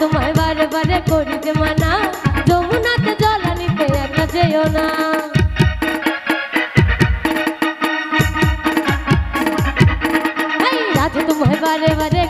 তোমায় বারে বারে করি যে মানা যমুনাতে একা যেও না। বারে বারে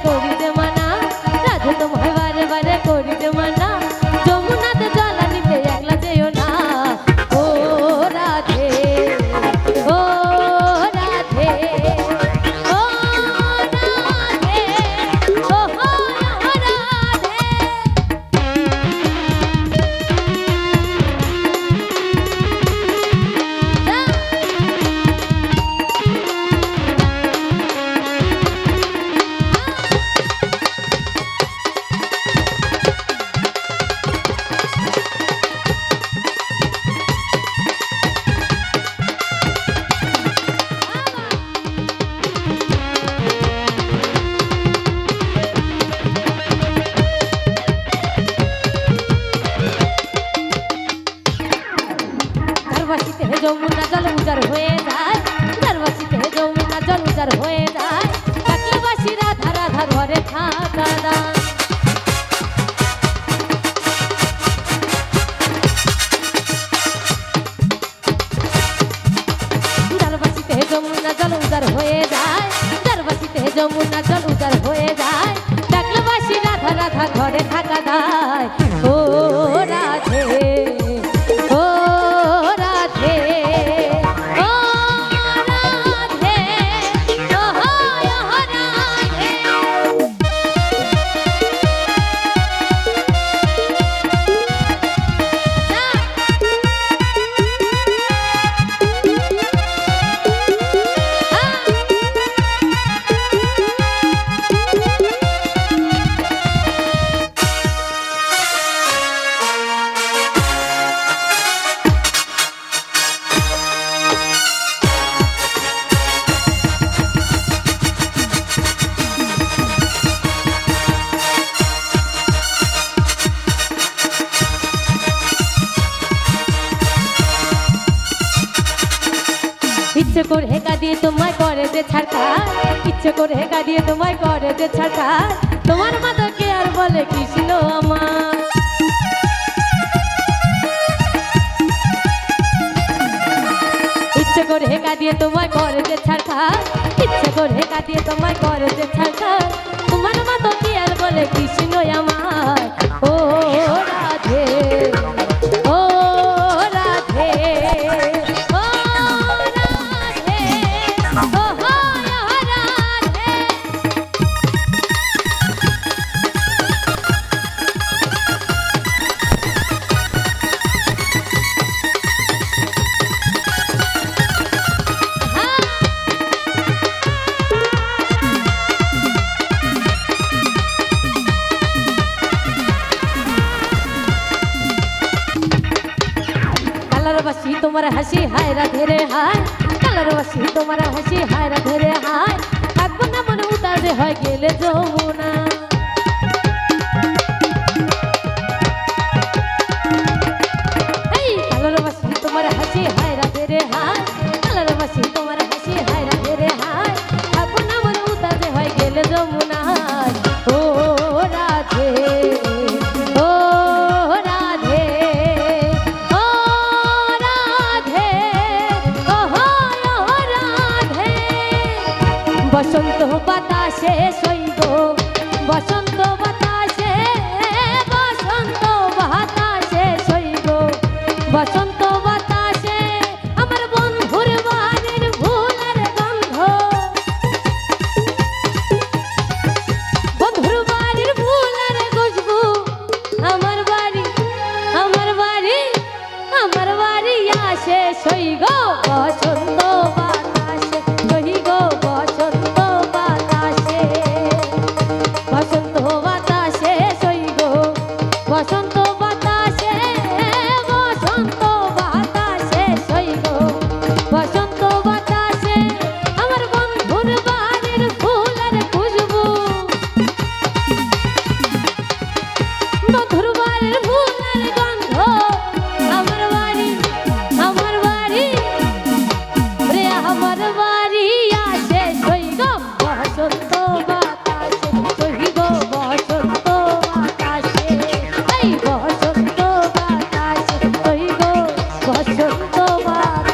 জল উজার হয়ে যায়, দরবাসিতে যমুনা জল উজার হয়ে যায়। কাকলাবাসী রাধা রাধা ঘরে থাকা দায় যমুনা জল উজার হয়ে যায়, দরবাসিতে যমুনা জল উজার হয়ে যায়। কাকলাবাসী রাধা রাধা ঘরে থাকা ইচ্ছে করে হেকা দিয়ে তোমায় করে যে ছাড়া ইচ্ছে করে হেকা দিয়ে তোমায় করে যে ছাড়া তোমার মাতাকে আর বলে কৃষ্ণ আমার? ইচ্ছে করে হেকা দিয়ে তোমায় করে যে ছাড়া ইচ্ছে করে হেকা দিয়ে তোমায় করে যে ছাড়কা বাসি, তোমার হাসি হায়রা ধেরে হায়। কালার বাসি, তোমার হাসি হায়রা ধেরে হায়। থাকব না মনে উদারে হয় গেলে যমুনা। তোমার হাসি হায়রা ধেরে হায়। থাকব না মনে উদারে হয় গেলে যমুনা। শেষ হই গো বসন্ত Bye.